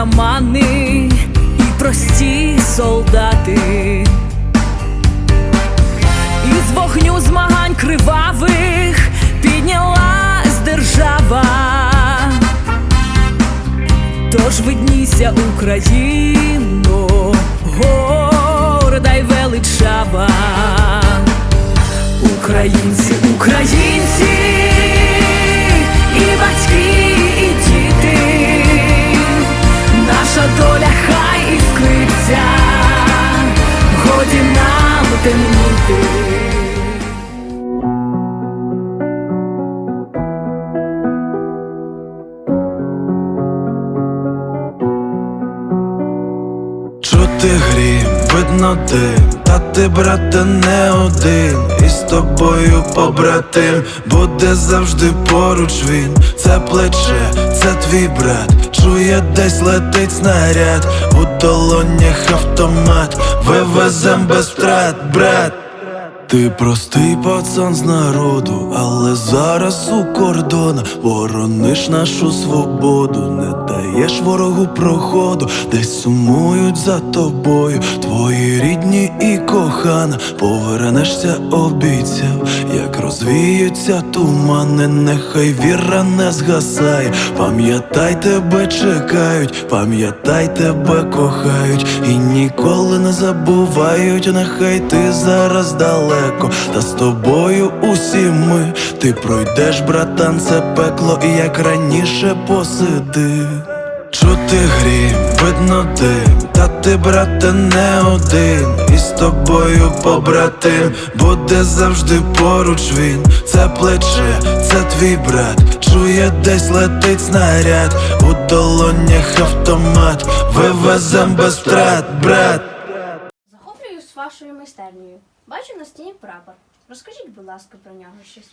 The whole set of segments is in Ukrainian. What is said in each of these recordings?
отамани і прості солдати. Із вогню змагань кривавих піднялась держава. Тож виднійся, Україно, горда й величава. Українці, українці, Чути грім, видно дим, та ти, брате, не один, і з тобою побратим, буде завжди поруч він, це плече, це твій брат, чує десь летить снаряд, у долонях автомат, вивезем без втрат, брат. Ти простий пацан з народу, але зараз у кордонах борониш нашу свободу, не даєш ворогу проходу, десь сумують за тобою, твої рідні і кохана, повернешся, обіцяв, як розвіються тумани, нехай віра не згасає. Пам'ятай, тебе чекають, пам'ятай, тебе кохають, і ніколи не забувають, нехай ти зараз далеко, та з тобою усі ми. Ти пройдеш, братан, це пекло, і як раніше посиди. Чути грім, видно дим, та ти, брате, не один, і з тобою побратим, буде завжди поруч він, це плече, це твій брат, чує десь летить снаряд, у долонях автомат, вивезем без втрат, брат. Захоплююсь з вашою майстернею. Бачу на стіні прапор. Розкажіть, будь ласка, про нього щось.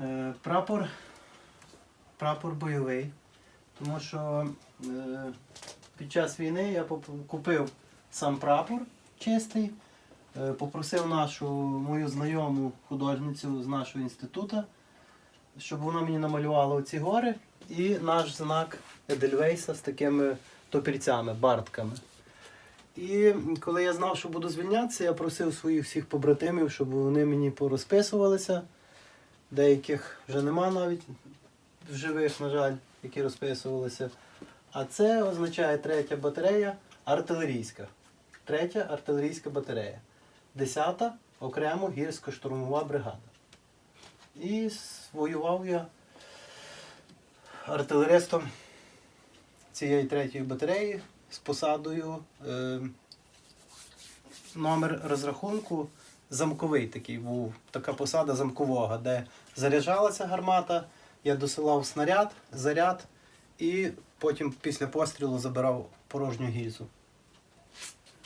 Е, Прапор, прапор бойовий, тому що е, під час війни я купив сам прапор чистий, е, попросив нашу мою знайому художницю з нашого інституту, щоб вона мені намалювала оці гори і наш знак Едельвейса з такими топірцями, бартками. І коли я знав, що буду звільнятися, я просив своїх всіх побратимів, щоб вони мені порозписувалися. Деяких вже нема навіть в живих, на жаль, які розписувалися. А це означає третя батарея артилерійська. Третя артилерійська батарея. Десята окремо гірсько-штурмова бригада. І воював я артилеристом цієї третьої батареї з посадою. Е, номер розрахунку замковий такий був, така посада замкового, де заряджалася гармата, я досилав снаряд, заряд і потім після пострілу забирав порожню гільзу.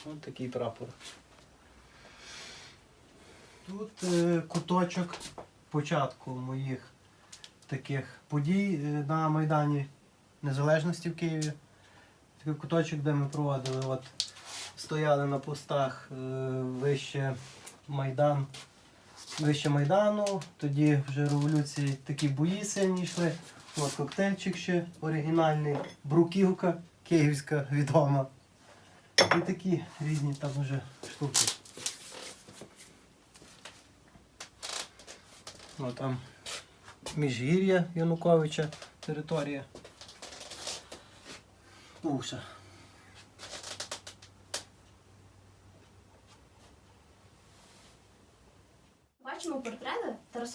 Ось такий прапор. Тут е, куточок початку моїх таких подій е, на Майдані Незалежності в Києві. Такий куточок, де ми проводили, от стояли на постах е, вище Майдан, вище Майдану, тоді вже революції такі бої сильні йшли. От коктейльчик ще оригінальний, бруківка київська відома. І такі різні там вже штуки. О, там Міжгір'я Януковича територія. Бувша.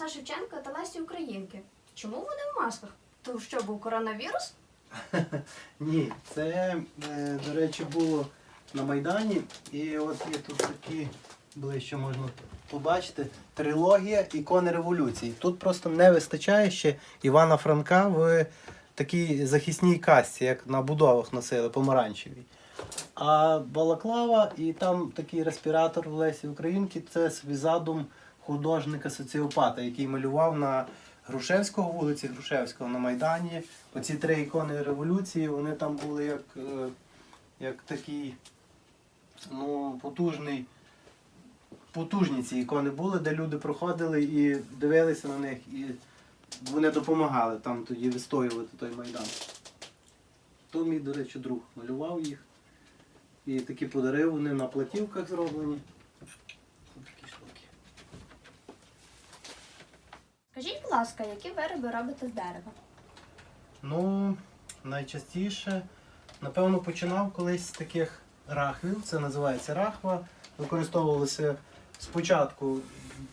Тараса Шевченка та Лесі Українки. Чому вони в масках? То що був коронавірус? Ні, це, е, до речі, було на Майдані. І от є тут такі, ближче можна побачити, трилогія ікони революції. Тут просто не вистачає ще Івана Франка в такій захисній касті, як на будовах носили, помаранчевій. А Балаклава і там такий респіратор в Лесі Українки це собі задум художника-соціопата, який малював на Грушевського, вулиці Грушевського на Майдані. Оці три ікони революції, вони там були як, е, як такий ну, потужний. Потужні ці ікони були, де люди проходили і дивилися на них, і вони допомагали там тоді вистоювати той майдан. То мій, до речі, друг малював їх. І такі подарив, вони на платівках зроблені. Ось такі штуки. Скажіть, будь ласка, які вироби робите з дерева? Ну, найчастіше, напевно, починав колись з таких рахвів. Це називається рахва. Використовувалися спочатку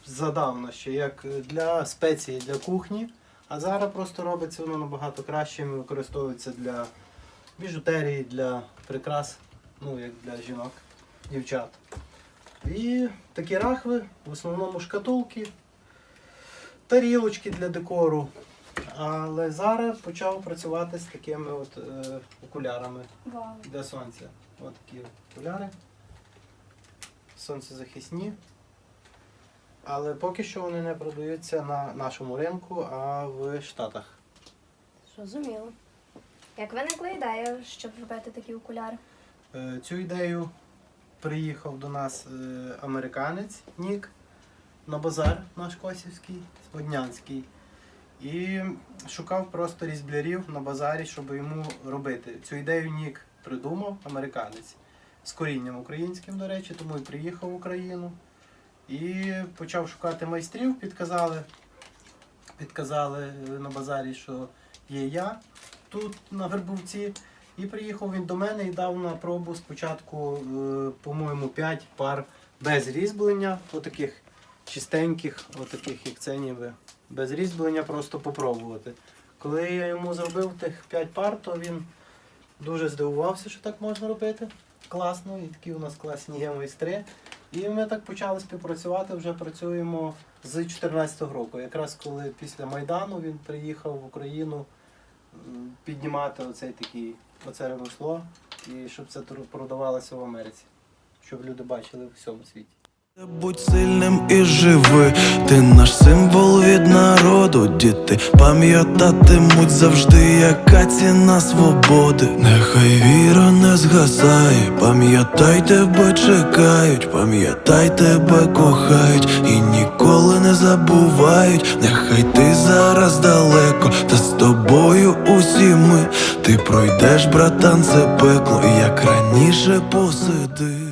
задавно ще як для спеції для кухні, а зараз просто робиться воно набагато краще. Використовується для біжутерії, для прикрас, ну як для жінок, дівчат. І такі рахви, в основному шкатулки, тарілочки для декору. Але зараз почав працювати з такими от е, окулярами Вау. для сонця. От такі окуляри. Сонцезахисні. Але поки що вони не продаються на нашому ринку, а в Штатах. Зрозуміло. Як виникла ідея, щоб робити такі окуляри? Е, Цю ідею приїхав до нас е, американець Нік на базар наш Косівський, Воднянський. І шукав просто різблярів на базарі, щоб йому робити. Цю ідею Нік придумав, американець, з корінням українським, до речі, тому і приїхав в Україну. І почав шукати майстрів, підказали, підказали е, на базарі, що є я тут на Вербовці. І приїхав він до мене і дав на пробу спочатку, е, по-моєму, 5 пар без різьблення, отаких чистеньких, отаких, як це ніби, без різьблення, просто попробувати. Коли я йому зробив тих 5 пар, то він дуже здивувався, що так можна робити. Класно, і такі у нас класні є майстри. І ми так почали співпрацювати, вже працюємо з 2014 року. Якраз коли після Майдану він приїхав в Україну піднімати оцей такий, оце ремесло, і щоб це продавалося в Америці, щоб люди бачили в всьому світі. Будь сильним і живи, ти наш символ від народу, діти пам'ятатимуть завжди, яка ціна свободи. Нехай віра не згасає, пам'ятай тебе чекають, пам'ятай тебе кохають і ніколи не забувають. Нехай ти зараз далеко, та з тобою усі ми. Ти пройдеш, братан, це пекло, як раніше посиди.